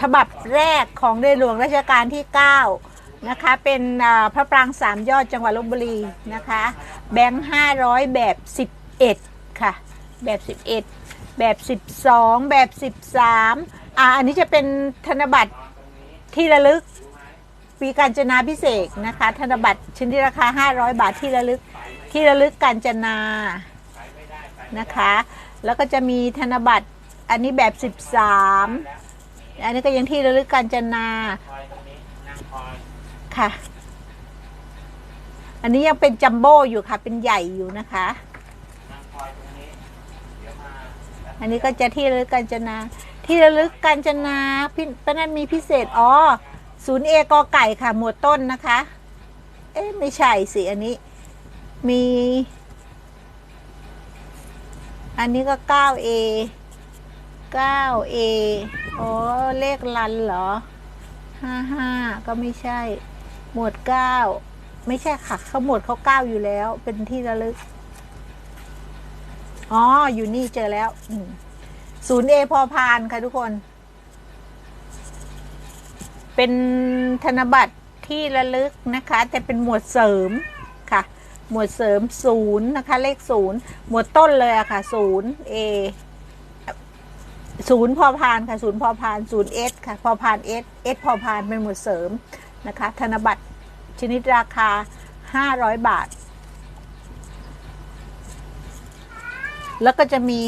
ฉบับแรกของในหลวงรัชกาลที่ 9 นะคะ เป็นพระปรางสามยอดจังหวัดลบบุรีนะคะ แบงค์500 แบบ 11 ค่ะ แบบ 11 แบบ 12 แบบ 13อ่าอันนี้จะเป็นธนบัตรที่ระลึกปีการจนาพิเศษนะคะ ธนบัตรชิ้นิดราคา 500 บาทที่ระลึกที่ระลึกการจนานะคะ แล้วก็จะมีธนบัตรอันนี้แบบ 13 อันนี้ก็ยังที่ระลึกการจนาค่ะ อันนี้ยังเป็นจัมโบ้อยู่ค่ะ เป็นใหญ่อยู่นะคะ อันนี้ก็จะที่ระลึกการจนา ที่ระลึกการจนาพี่ปนันมีพิเศษอ๋อศูนย์เอกอไก่ค่ะ หมวดต้นนะคะ เอ๊ะไม่ใช่สิอันนี้ มี อันนี้ก็ 9A 9A อ๋อ เลขลันเหรอ55ก็ไม่ใช่ หมวด9ไม่ใช่ค่ะเขาหมวดเขา9อยู่แล้ว เป็นที่ระลึก อ๋อ อยู่นี่เจอแล้วศูนย์เอพอพานค่ะทุกคน เป็นธนบัตรที่ระลึกนะคะ แต่เป็นหมวดเสริมค่ะ หมวดเสริมศูนย์นะคะ เลขศูนย์หมวดต้นเลยอะค่ะศูนย์เอ ศูนย์พอพานค่ะศูนย์พอพานศูนย์เอสค่ะพอพานเอสเอสพอพานเป็นหมวดเสริมนะคะ ธนบัตรชนิดราคา 500 บาท แล้วก็จะมี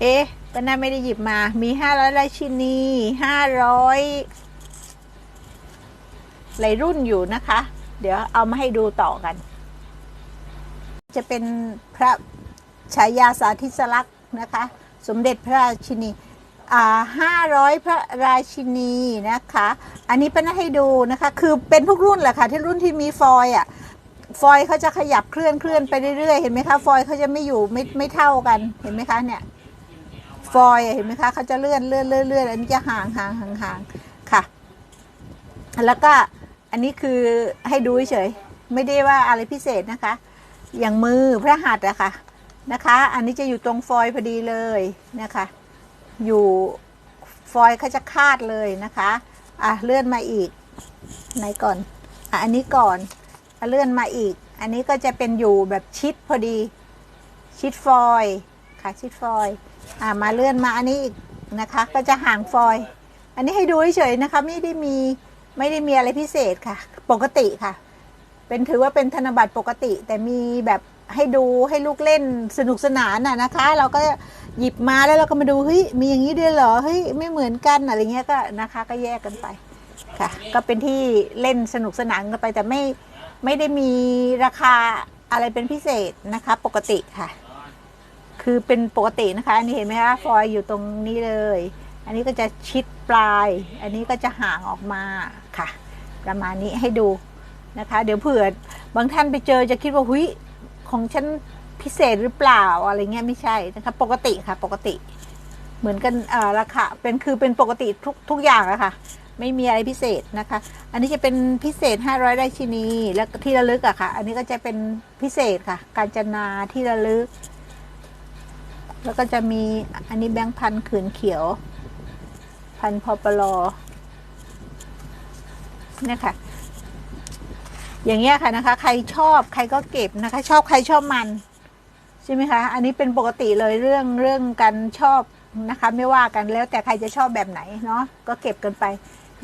เอ๊ะก็น่าไม่ได้หยิบมา มีห้าร้อยราชินีห้าร้อยหลายรุ่นอยู่นะคะ เดี๋ยวเอามาให้ดูต่อกัน จะเป็นพระฉายาสาธิสลักษณ์ นะคะ สมเด็จพระราชินีอ่าห้าร้อยพระราชินีนะคะ อันนี้เป็นให้ดูนะคะ คือเป็นทุกรุ่นแหละค่ะ ที่รุ่นที่มีฟอยล์อะ ฟอย์เขาจะขยับเคลื่อนเคลื่อนไปเรื่อยๆ เห็นไหมคะ ฟอย์เขาจะไม่อยู่ไม่ไม่เท่ากัน เห็นไหมคะเนี่ย ฟอย์เห็นไหมคะเขาจะเลื่อนเลื่อนเลื่อนเลื่อนอันนี้จะห่างห่างห่างห่างค่ะ แล้วก็อันนี้คือให้ดูเฉยๆไม่ได้ว่าอะไรพิเศษนะคะ อย่างมือพระหัตถ์อะค่ะ นะคะ อันนี้จะอยู่ตรงฟอยพอดีเลยนะคะ อยู่ฟอยเขาจะคาดเลยนะคะ อะเลื่อนมาอีกไหนก่อน อะอันนี้ก่อนอเลื่อนมาอีก อันนี้ก็จะเป็นอยู่แบบชิดพอดี ชิดฟอยค่ะชิดฟอย อ่ามาเลื่อนมาอันนี้อีกนะคะ ก็จะห่างฟอย อันนี้ให้ดูเฉยๆนะคะ ไม่ได้มีไม่ได้มีอะไรพิเศษค่ะ ปกติค่ะ เป็นถือว่าเป็นธนบัตรปกติ แต่มีแบบ ให้ดูให้ลูกเล่นสนุกสนานน่ะนะคะ เราก็หยิบมาแล้วเราก็มาดูเฮ้ยมีอย่างนี้ด้วยเหรอเฮ้ยไม่เหมือนกันอะไรเงี้ยก็นะคะก็แยกกันไปค่ะ ก็เป็นที่เล่นสนุกสนานกันไป แต่ไม่ไม่ได้มีราคาอะไรเป็นพิเศษนะคะ ปกติค่ะ คือเป็นปกตินะคะอันนี้เห็นไหมคะฟอยอยู่ตรงนี้เลย อันนี้ก็จะชิดปลาย อันนี้ก็จะห่างออกมาค่ะ ประมาณนี้ให้ดูนะคะ เดี๋ยวเผื่อบางท่านไปเจอจะคิดว่าหุย ของฉันพิเศษหรือเปล่าอะไรเงี้ยไม่ใช่นะคะปกติค่ะ ปกติ เหมือนกันอ่าราคาเป็นคือเป็นปกติทุกทุกอย่างอะค่ะ ไม่มีอะไรพิเศษนะคะ อันนี้จะเป็นพิเศษ 500ได้ชินี แล้วที่ระลึกอะค่ะ อันนี้ก็จะเป็นพิเศษค่ะ การจนาที่ระลึก แล้วก็จะมีอันนี้แบงค์พันขืนเขียว พันพอปลอเนี่ยค่ะ อย่างเงี้ยค่ะนะคะ ใครชอบใครก็เก็บนะคะ ชอบใครชอบมันใช่ไหมคะ อันนี้เป็นปกติเลยเรื่องเรื่องการชอบนะคะ ไม่ว่ากันแล้วแต่ใครจะชอบแบบไหนเนาะก็เก็บกันไป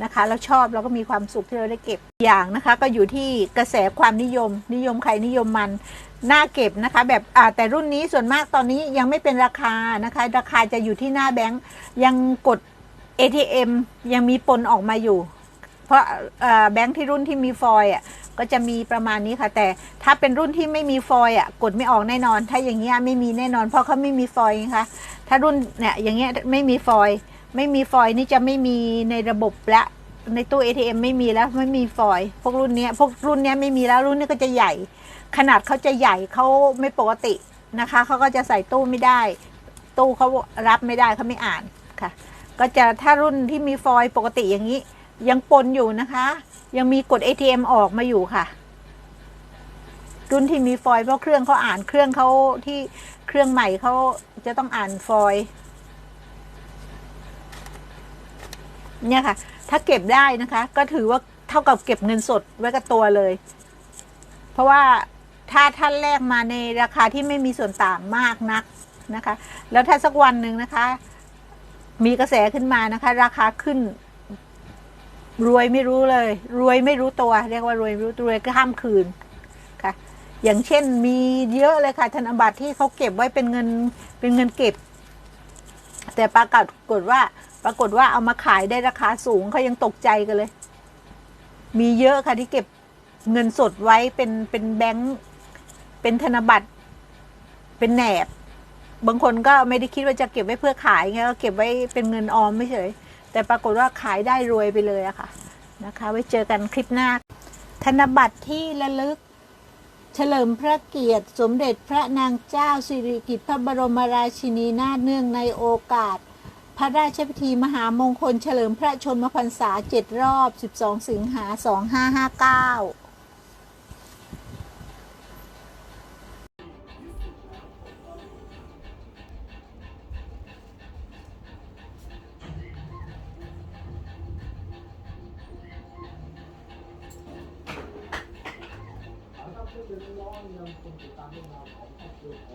นะคะแล้วชอบเราก็มีความสุขที่เราได้เก็บอย่างนะคะ ก็อยู่ที่กระแสความนิยม นิยมใครนิยมมันน่าเก็บนะคะ แบบอ่าแต่รุ่นนี้ส่วนมากตอนนี้ยังไม่เป็นราคานะคะ ราคาจะอยู่ที่หน้าแบงก์ยังกด ATM ยังมีปนออกมาอยู่ เพราะแบงค์ที่รุ่นที่มีฟอยล์อะก็จะมีประมาณนี้ค่ะ แต่ถ้าเป็นรุ่นที่ไม่มีฟอยล์อะกดไม่ออกแน่นอน ถ้าอย่างเงี้ยไม่มีแน่นอน เพราะเขาไม่มีฟอยล์ไงคะถ้ารุ่นเนี่ยอย่างเงี้ยไม่มีฟอย์ไม่มีฟอย์นี่จะไม่มีในระบบและในตู้ ATM ไม่มีแล้วไม่มีฟอย์พวกรุ่นนี้พวกรุ่นนี้ไม่มีแล้วรุ่นนี้ก็จะใหญ่ ขนาดเขาจะใหญ่เขาไม่ปกตินะคะเขาก็จะใส่ตู้ไม่ได้ ตู้เขารับไม่ได้เขาไม่อ่านค่ะ ก็จะถ้ารุ่นที่มีฟอย์ปกติอย่างนี้ ยังปนอยู่นะคะ ยังมีกด ATM ออกมาอยู่ค่ะ รุ่นที่มีฟอยเพราะเครื่องเขาอ่านเครื่องเขาที่เครื่องใหม่เขาจะต้องอ่านฟอยเนี่ยค่ะ ถ้าเก็บได้นะคะ ก็ถือว่าเท่ากับเก็บเงินสดไว้กับตัวเลย เพราะว่าถ้าท่านแลกมาในราคาที่ไม่มีส่วนต่างมากนักนะคะ แล้วถ้าสักวันหนึ่งนะคะ มีกระแสขึ้นมานะคะ ราคาขึ้น รวยไม่รู้เลย รวยไม่รู้ตัว เรียกว่ารวยไม่รู้ตัวรวยก็ห้ามคืนค่ะ อย่างเช่นมีเยอะเลยค่ะธนบัตรที่เขาเก็บไว้เป็นเงินเป็นเงินเก็บ แต่ปรากฏว่าปรากฏว่าเอามาขายได้ราคาสูงเขายังตกใจกันเลย มีเยอะค่ะที่เก็บเงินสดไว้เป็นเป็นแบงค์เป็นธนบัตร เป็นแหนบ บางคนก็ไม่ได้คิดว่าจะเก็บไว้เพื่อขายไงก็เก็บไว้เป็นเงินออมไม่เฉย แต่ปรากฏว่าขายได้รวยไปเลยอะค่ะนะคะ ไว้เจอกันคลิปหน้า ธนบัตรที่ระลึก เฉลิมพระเกียรติ สมเด็จพระนางเจ้าสิริกิติ์พระบรมราชินีนาถเนื่องในโอกาส พระราชพิธีมหามงคล เฉลิมพระชนมพรรษาเจ็ดรอบ 12 สิงหา 2559 ต้อ单ทนอีกค